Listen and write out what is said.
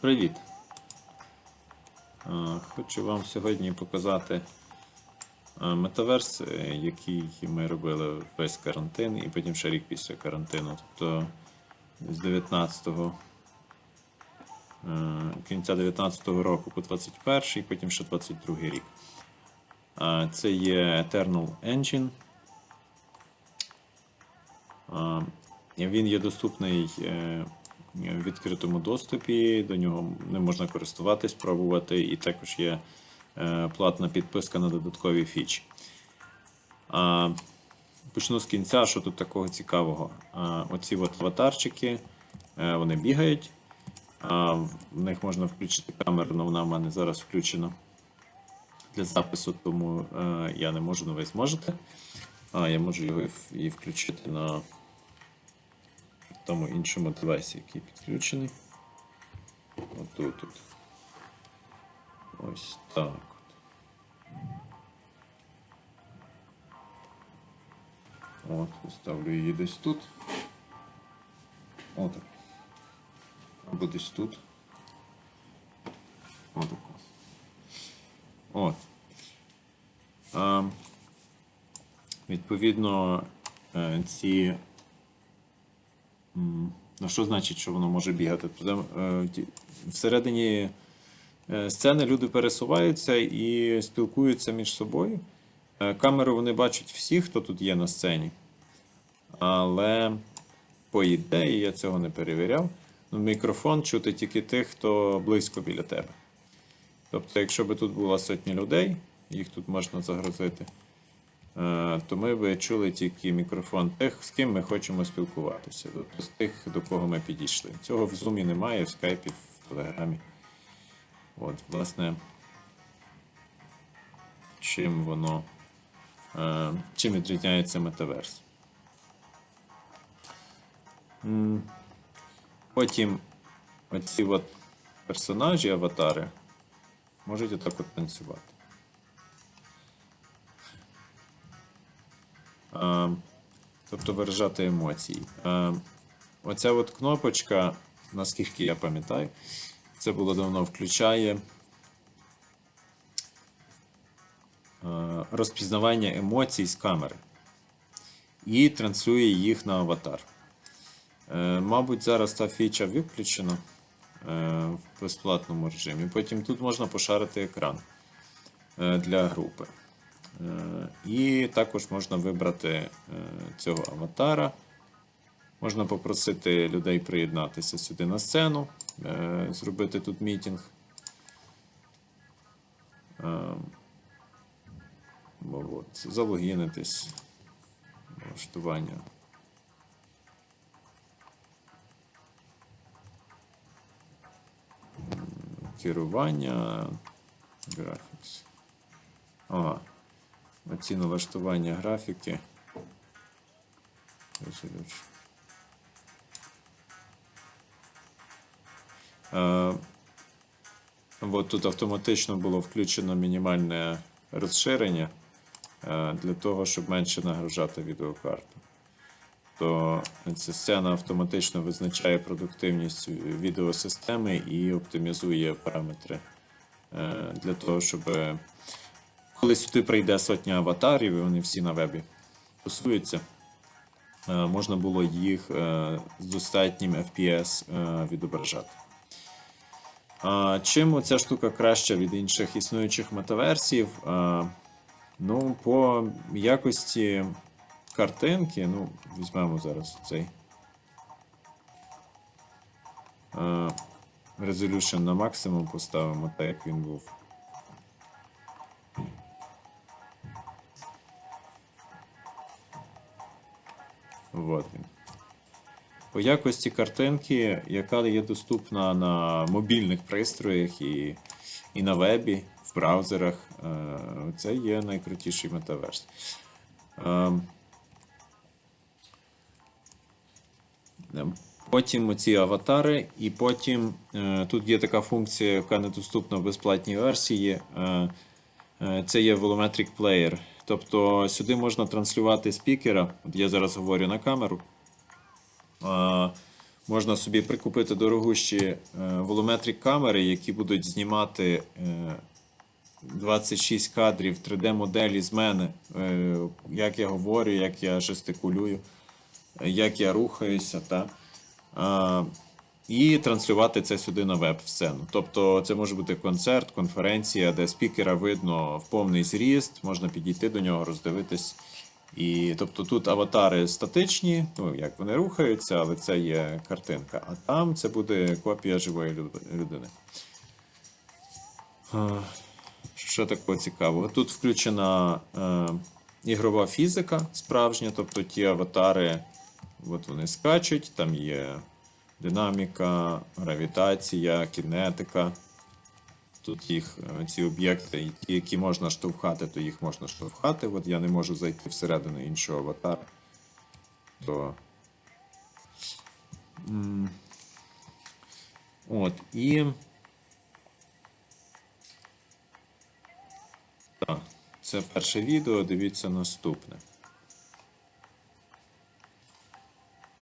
Привіт! Е, Хочу вам сьогодні показати е, метаверс, е, який ми робили весь карантин і потім ще рік після карантину. Тобто з 19-го е, кінця 19-го року по 21-й, потім ще 22-й рік. Це є Eternal Engine. Він є доступний в відкритому доступі, до нього не можна користуватись, пробувати, і також є е, платна підписка на додаткові фічі. Почну з кінця, що тут такого цікавого. Оці от аватарчики, е, вони бігають. В них можна включити камеру, але вона в мене зараз включена для запису, тому е, я не можу, але ви зможете. А, я можу його і включити на тому іншому девайсі, який підключений. Отут. Тут. Ось так. От. От, поставлю її десь тут. Отак. Або десь тут. Отак. От. А, відповідно, е, ці Ну, що значить, що воно може бігати? Е, всередині е, сцени люди пересуваються і спілкуються між собою. Е, Камери вони бачать всі, хто тут є на сцені. Але, по ідеї, я цього не перевіряв. Ну, мікрофон чути тільки тих, хто близько біля тебе. Тобто, якщо би тут була сотня людей, їх тут можна загрузити, то ми би чули тільки мікрофон тих, з ким ми хочемо спілкуватися, тобто з тих, до кого ми підійшли. Цього в Zoom немає, в Skype, в Телеграмі. От, власне, чим воно, е, чим відрізняється метаверс. Потім оці от персонажі, аватари можуть отак от танцювати. Тобто виражати емоції. Оця от кнопочка, наскільки я пам'ятаю, це було давно включає розпізнавання емоцій з камери і транслює їх на аватар. Е, Мабуть, зараз та фіча виключена е, в безплатному режимі. Потім тут можна пошарити екран е, для групи. Е, І також можна вибрати е, цього аватара. Можна попросити людей приєднатися сюди на сцену, е, зробити тут мітінг. Е, От, залогінитись. Налаштування. М, Керування. Graphics. Ага. Оці налаштування графіки. От тут автоматично було включено мінімальне розширення для того, щоб менше нагружати відеокарту. То ця сцена автоматично визначає продуктивність відеосистеми і оптимізує параметри е, для того, щоб коли сюди прийде сотня аватарів, і вони всі на вебі тусуються, е, можна було їх е, з достатнім FPS е, відображати. Чим оця штука краща від інших існуючих метаверсів? Ну, по якості картинки, ну, візьмемо зараз цей Resolution на максимум поставимо, так як він був. По якості картинки, яка є доступна на мобільних пристроях і, і на вебі, в браузерах, е, це є найкрутіший метаверс. Е, Потім оці аватари, і потім е, тут є така функція, яка недоступна в безплатній версії. Е, це є Volumetric Player. Тобто сюди можна транслювати спікера. От я зараз говорю на камеру. Е, Можна собі прикупити дорогущі е, волометрик камери, які будуть знімати е, 26 кадрів 3D-моделі з мене, е, як я говорю, як я жестикулюю, е, як я рухаюся. Та? І транслювати це сюди на веб-сцену. Тобто це може бути концерт, конференція, де спікера видно в повний зріст, можна підійти до нього, роздивитись. І тобто тут аватари статичні, ну як вони рухаються, але це є картинка. А там це буде копія живої людини. Що такого цікавого? Тут включена е, ігрова фізика справжня, тобто ті аватари, от вони скачуть, там є динаміка, гравітація, кінетика. Тут їх е, ці об'єкти, які можна штовхати, то їх можна штовхати. От я не можу зайти всередину іншого аватара. То... От, і. Так, це перше відео, дивіться наступне.